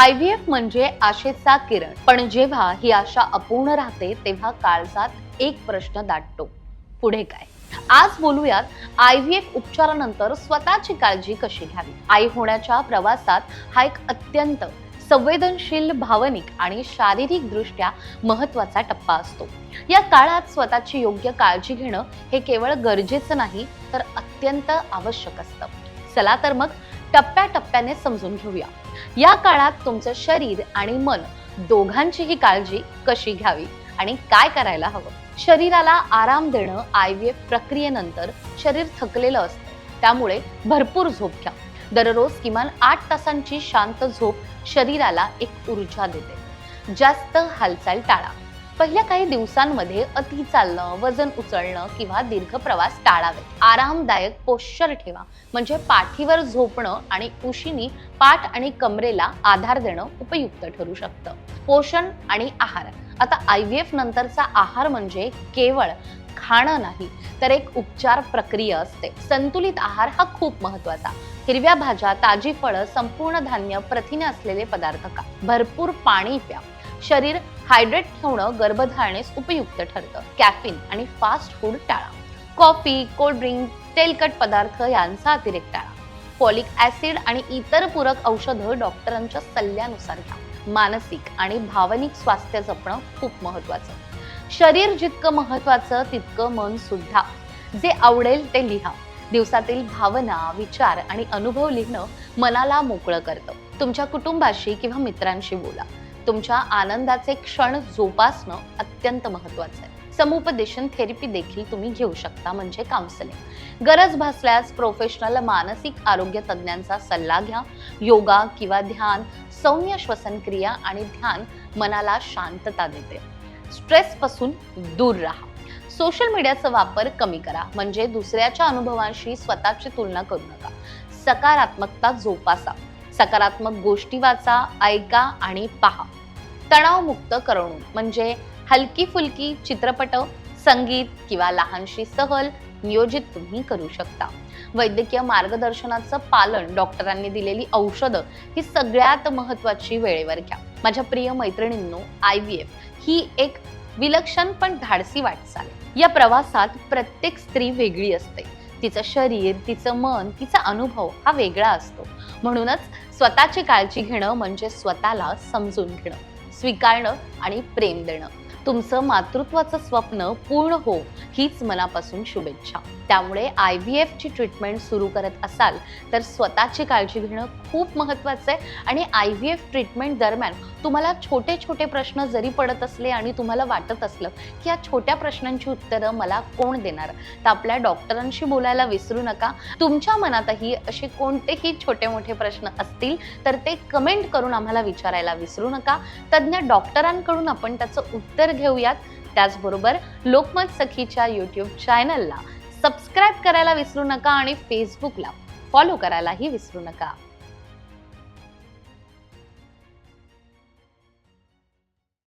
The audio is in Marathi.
आय व्ही एफ म्हणजे आशेचा किरण. पण जेव्हा ही आशा अपूर्ण राहते तेव्हा काळजात एक प्रश्न दाटतो. पुढे काय? आज बोलूयात आय व्ही एफ उपचारानंतर स्वतःची काळजी कशी घ्यावी? आई होण्याच्या प्रवासात हा एक अत्यंत संवेदनशील भावनिक आणि शारीरिक दृष्ट्या महत्त्वाचा टप्पा असतो. या काळात स्वतःची योग्य काळजी घेणं हे केवळ गरजेचं नाही तर अत्यंत आवश्यक असतं. चला तर मग टप्प्याटप्प्याने समजून घेऊया. या काळात तुमचं शरीर आणि मन दोघांचीही काळजी कशी घ्यावी आणि काय करायला हवं? शरीराला आराम देणं आय व्ही एफ प्रक्रियेनंतर शरीर थकलेलं असतं. त्यामुळे भरपूर झोप घ्या. दररोज किमान आठ तासांची शांत झोप शरीराला एक ऊर्जा देते. जास्त हालचाल टाळा. पहिल्या काही दिवसांमध्ये अति चालणं वजन उचलणं किंवा दीर्घ प्रवास टाळावे आरामदायक पोश्चर ठेवा. म्हणजे पाठीवर झोपणं आणि उशीनी पाठ आणि कमरेला आधार देणं उपयुक्त ठरू शकतं. पोषण आणि आहार. आता आय व्ही एफ नंतरचा आहार म्हणजे केवळ खाणं नाही तर एक उपचार प्रक्रिया असते. संतुलित आहार हा खूप महत्त्वाचा हिरव्या भाज्या ताजी फळं संपूर्ण धान्य प्रथिने असलेले पदार्थ का भरपूर पाणी प्या. शरीर हायड्रेट ठेवणं गर्भधारणेस उपयुक्त ठरतं. कॅफिन आणि फास्ट फूड टाळा. कॉफी कोल्ड ड्रिंक तेलकट पदार्थ यांचा अतिरेक टाळा. फॉलिक ऍसिड आणि इतर पूरक औषधं डॉक्टरांच्या सल्ल्यानुसार घ्या. मानसिक आणि भावनिक स्वास्थ्य जपणं खूप महत्वाचं शरीर जितकं महत्वाचं तितकं मन सुद्धा. जे आवडेल ते लिहा. दिवसातील भावना विचार आणि अनुभव लिहिणं मनाला मोकळं करतं. तुमच्या कुटुंबाशी किंवा मित्रांशी बोला. तुमच्या आनंदाचे क्षण जोपासणं अत्यंत महत्वाचं आहे. समुपदेशन थेरपी देखील तुम्ही घेऊ शकता म्हणजे काउन्सिलिंग गरज भासल्यास प्रोफेशनल मानसिक आरोग्य तज्ज्ञांचा सल्ला घ्या. योगा किंवा ध्यान सौम्य श्वसन क्रिया आणि ध्यान मनाला शांतता देते. स्ट्रेस पासून दूर राहा. सोशल मीडियाचा वापर कमी करा म्हणजे दुसऱ्याच्या अनुभवांशी स्वतःची तुलना करू नका. सकारात्मकता जोपासा. सकारात्मक गोष्टी वाचा ऐका आणि पहा. तणावमुक्त करवणूक म्हणजे हलकी फुलकी चित्रपट संगीत किंवा लहानशी सहल नियोजित तुम्ही करू शकता. वैद्यकीय मार्गदर्शनाचं पालन डॉक्टरांनी दिलेली औषधं ही सगळ्यात महत्वाची वेळेवर घ्या. माझ्या प्रिय मैत्रिणींनो आय व्ही एफ ही एक विलक्षण पण धाडसी वाटचाल. या प्रवासात प्रत्येक स्त्री वेगळी असते. तिचं शरीर तिचं मन तिचा अनुभव हा वेगळा असतो. म्हणूनच स्वतःची काळजी घेणं म्हणजे स्वतःला समजून घेणं स्वीकारणं आणि प्रेम देणं. तुमचं मातृत्वाचं स्वप्न पूर्ण हो हीच मनापासून शुभेच्छा. त्यामुळे आय व्ही एफची ट्रीटमेंट सुरू करत असाल तर स्वतःची काळजी घेणं खूप महत्त्वाचं आहे. आणि आय व्ही एफ ट्रीटमेंट दरम्यान तुम्हाला छोटे छोटे प्रश्न जरी पडत असले आणि तुम्हाला वाटत असलं की या छोट्या प्रश्नांची उत्तरं मला कोण देणार? तर आपल्या डॉक्टरांशी बोलायला विसरू नका. तुमच्या मनातही असे कोणतेही छोटे मोठे प्रश्न असतील तर ते कमेंट करून आम्हाला विचारायला विसरू नका. तज्ज्ञ डॉक्टरांकडून आपण त्याचं उत्तर घेऊयात. त्याचबरोबर लोकमत सखीच्या युट्यूब चॅनलला सबस्क्राईब करायला विसरू नका आणि फेसबुकला फॉलो करायलाही विसरू नका.